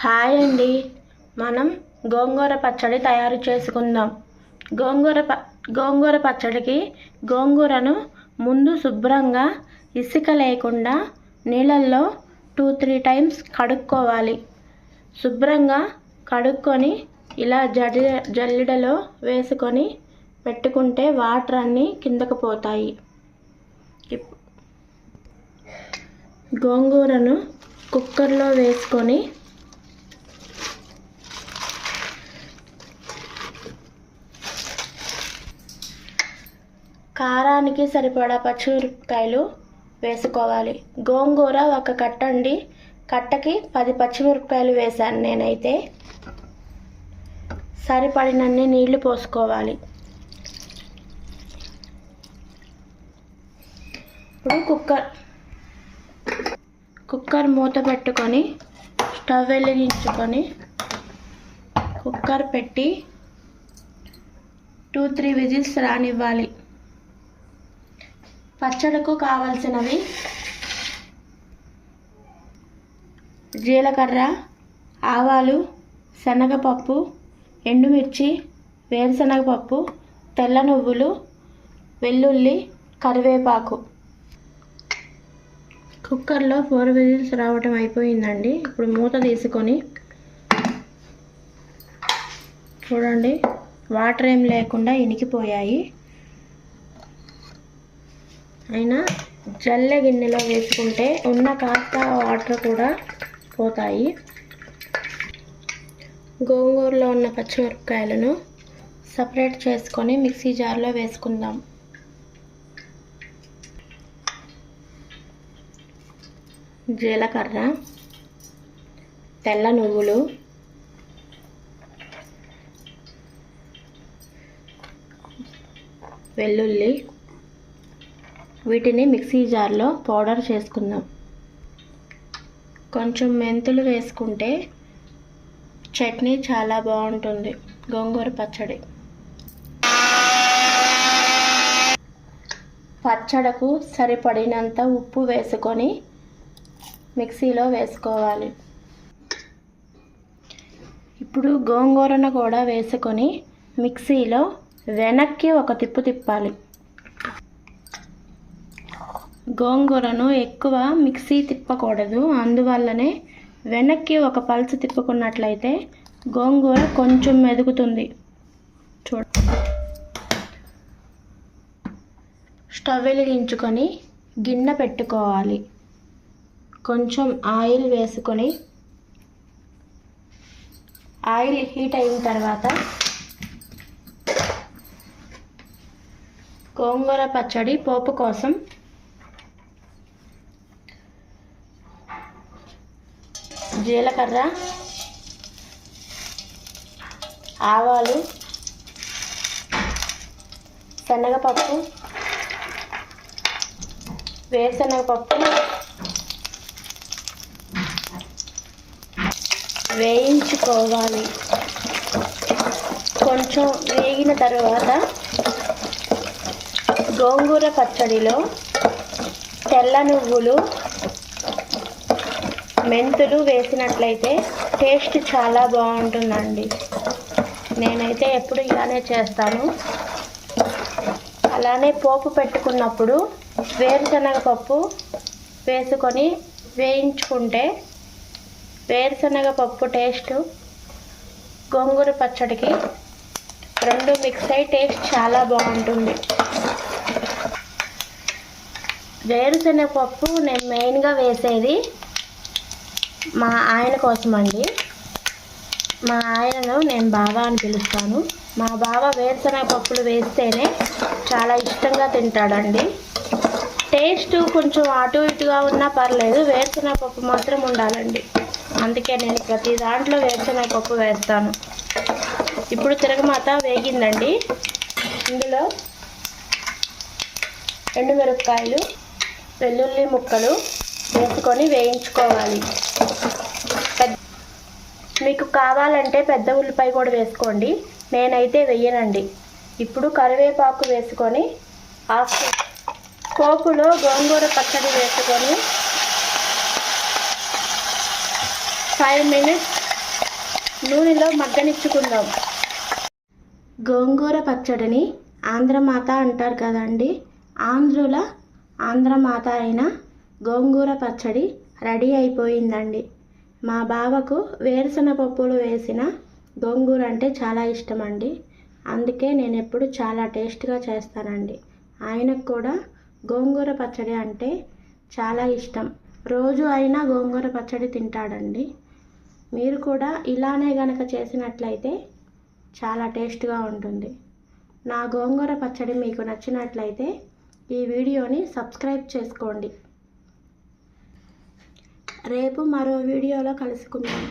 Hi అండి. మనం గోంగూర పచ్చడి తయారు చేసుకుందాం. గోంగూర ప గోంగూర పచ్చడికి గోంగూరను ముందు శుభ్రంగా ఇసుక లేకుండా నీళ్ళల్లో టూ త్రీ టైమ్స్ కడుక్కోవాలి. శుభ్రంగా కడుక్కొని ఇలా జడి జల్లిడలో వేసుకొని పెట్టుకుంటే వాటర్ అన్నీ కిందకు పోతాయి. గోంగూరను కుక్కర్లో వేసుకొని కారానికి సరిపడా పచ్చిమిరపకాయలు వేసుకోవాలి. గోంగూర ఒక కట్ట అండి. కట్టకి పది పచ్చిమిరపకాయలు వేశాను నేనైతే. సరిపడినన్ని నీళ్ళు పోసుకోవాలి. ఇప్పుడు కుక్కర్ కుక్కర్ మూత పెట్టుకొని స్టవ్ వెలిగించుకొని కుక్కర్ పెట్టి టూ త్రీ విజిల్స్ రానివ్వాలి. పచ్చడికు కావలసినవి జీలకర్ర ఆవాలు శనగపప్పు ఎండుమిర్చి వేరుశనగపప్పు తెల్ల నువ్వులు వెల్లుల్లి కరివేపాకు. కుక్కర్లో ఫోర్ విజిల్స్ రావటం అయిపోయిందండి. ఇప్పుడు మూత తీసుకొని చూడండి వాటర్ ఏం లేకుండా ఇనికిపోయాయి. అయినా జల్లె గిన్నెలో వేసుకుంటే ఉన్న కాస్త వాటర్ కూడా పోతాయి. గోంగూరలో ఉన్న పచ్చిమిరపకాయలను సపరేట్ చేసుకొని మిక్సీ జార్లో వేసుకుందాం. జీలకర్ర తెల్ల నువ్వులు వెల్లుల్లి వీటిని మిక్సీ జార్లో పౌడర్ చేసుకుందాం. కొంచెం మెంతులు వేసుకుంటే చట్నీ చాలా బాగుంటుంది. గోంగూర పచ్చడి. పచ్చడకు సరిపడినంత ఉప్పు వేసుకొని మిక్సీలో వేసుకోవాలి. ఇప్పుడు గోంగూరను కూడా వేసుకొని మిక్సీలో వెనక్కి ఒక తిప్పు తిప్పాలి. గోంగూరను ఎక్కువ మిక్సీ తిప్పకూడదు. అందువల్లనే వెనక్కి ఒక పల్స్ తిప్పుకున్నట్లయితే గోంగూర కొంచెం మెదుగుతుంది. చూడ. స్టవ్ వెలిగించుకొని గిన్నె పెట్టుకోవాలి. కొంచెం ఆయిల్ వేసుకొని ఆయిల్ హీట్ అయిన తర్వాత గోంగూర పచ్చడి పోపు కోసం జీలకర్ర ఆవాలు శనగపప్పు వేరుశనగపప్పు వేయించుకోవాలి. కొంచెం వేగిన తర్వాత గోంగూర పచ్చడిలో తెల్ల నువ్వులు మెంతులు వేసినట్లయితే టేస్ట్ చాలా బాగుంటుందండి. నేనైతే ఎప్పుడు ఇలానే చేస్తాను. అలానే పోపు పెట్టుకున్నప్పుడు వేరుశనగ పప్పు వేసుకొని వేయించుకుంటే వేరుశనగ పప్పు టేస్ట్ గోంగూర పచ్చడికి రెండు మిక్స్ అయి టేస్ట్ చాలా బాగుంటుంది. వేరుశనగ పప్పు నేను మెయిన్గా వేసేది మా ఆయన కోసం అండి మా ఆయనను నేను బావ అని పిలుస్తాను. మా బావ వేరుశనగ పప్పులు వేస్తేనే చాలా ఇష్టంగా తింటాడండి. టేస్ట్ కొంచెం అటు ఇటుగా ఉన్నా పర్లేదు వేరుశనగ పప్పు మాత్రం ఉండాలండి. అందుకే నేను ప్రతి దాంట్లో వేరుశనగ పప్పు వేస్తాను. ఇప్పుడు తిరగమాత వేగిందండి. ఇందులో ఎండుమిరపకాయలు వెల్లుల్లి ముక్కలు వేసుకొని వేయించుకోవాలి. మీకు కావాలంటే పెద్ద ఉల్లిపాయ కూడా వేసుకోండి. నేనైతే వెయ్యనండి ఇప్పుడు కరివేపాకు వేసుకొని ఆకు పోపులో గోంగూర పచ్చడి వేసుకొని ఫైవ్ మినిట్స్ నూనెలో మగ్గనిచ్చుకుందాం. గోంగూర పచ్చడిని ఆంధ్రమాత అంటారు కదండి. ఆంధ్రుల ఆంధ్రమాత అయిన గోంగూర పచ్చడి రెడీ అయిపోయిందండి. మా బావకు వేరుశనగ పప్పులు వేసిన గోంగూర అంటే చాలా ఇష్టం అండి అందుకే నేను ఎప్పుడు చాలా టేస్ట్గా చేస్తానండి. ఆయనకు కూడా గోంగూర పచ్చడి అంటే చాలా ఇష్టం. రోజు అయినా గోంగూర పచ్చడి తింటాడండి. మీరు కూడా ఇలానే గనక చేసినట్లయితే చాలా టేస్ట్గా ఉంటుంది. నా గోంగూర పచ్చడి మీకు నచ్చినట్లయితే ఈ వీడియోని సబ్స్క్రైబ్ చేసుకోండి. రేపు మరో వీడియోలో కలుసుకుందాం.